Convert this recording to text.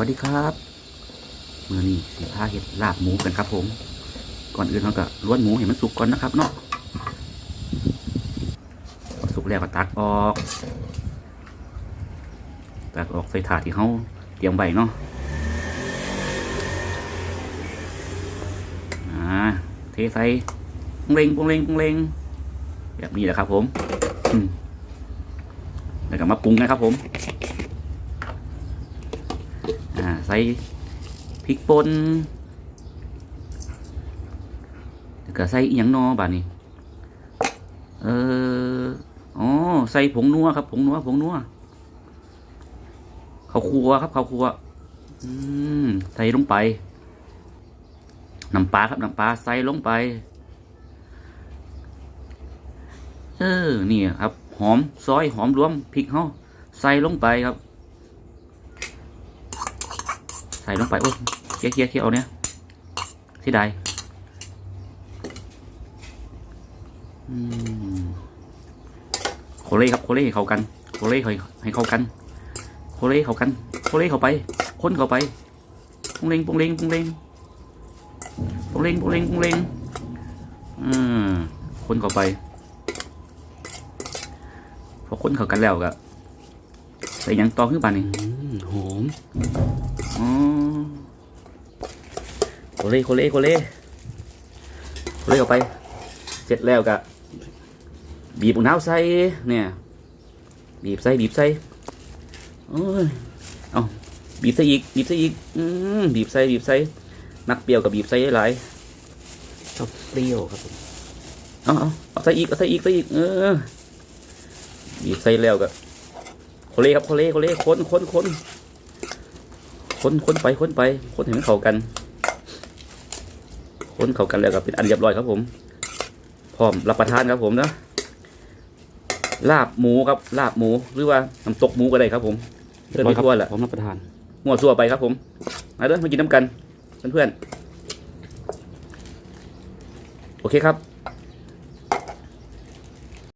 วัสดีครับมื่อนี้สีผ้าเห็ดลาบหมูกันครับผม ก่อนอื่นเราก็ล้วนหมูให้มันสุกก่อนนะครับเนาะสุกแล้วก็ตักออกตักออกใส่ถาดที่เขาเตรียมไว้เนาะอ่าเทใส่ปุงเลงปุงเลงปุงเลงแบบนี้แหละครับผมอืมแล้วก็มาปรุงนะครับผม อ่าใส่พริกป่นก็ใส่อีหยังนอบาดนี้เอออ๋อใส่ผงนัวครับ ผงนัวผงนัวข้าวครัวครับข้าวครัวอืมใส่ลงไปน้ำปลาครับน้ำปลาใส่ลงไป เออนี่ครับ หอมซอยหอมรวมพริกเฮาใส่ลงไปครับ ใส่ลงไปโอ้ยเคี้ยวเคี้ยวเคี้ยวเอาเนี้ยเสียดโคเล่ครับโคเล่ให้เข้ากันโคเล่ให้ให้เข้ากันโคเล่เข้ากันโคเล่เข้าไป คนเข้าไปปุงเลงปุงเลงปุงเลงปุงเลงปุงเลงปุงเลงอืมคนเข้าไปพอคนเข้ากันแล้วก็ ส่หยังตองขึ้นไปนี่หอมอ๋อโคเล่โคเล่โคเล่โคเล่ออกไป เสร็จแล้วก็บีบมะนาวใส่เนี่ย บีบใส่บีบใส่โอ้ยเอาบีบใส่อีกบีบใส่อีกอืมบีบใส่บีบใส่นักเปรี้ยวกับบีบใส่หลายชอบเปรี้ยวครับผมเอาเอาเอาใส่อีกเอาใส่อีกใส่อีกเออบีบใส่แล้วก็ โคเล่ครับโคเล่โคเล่คนคนคนคนคนไปคนไปคนให้มันเข้ากันคนเข้ากันแล้วก็เป็นอันเรียบร้อยครับผมพร้อมรับประทานครับผมนะลาบหมูครับลาบหมูหรือว่าน้ำตกหมูก็ได้ครับผมเพื่อนไม่ทั่วแหละพร้อมรับประทานหัวซัวไปครับผมมาเด้อมากินน้ำกันเพื่อนๆโอเคครับ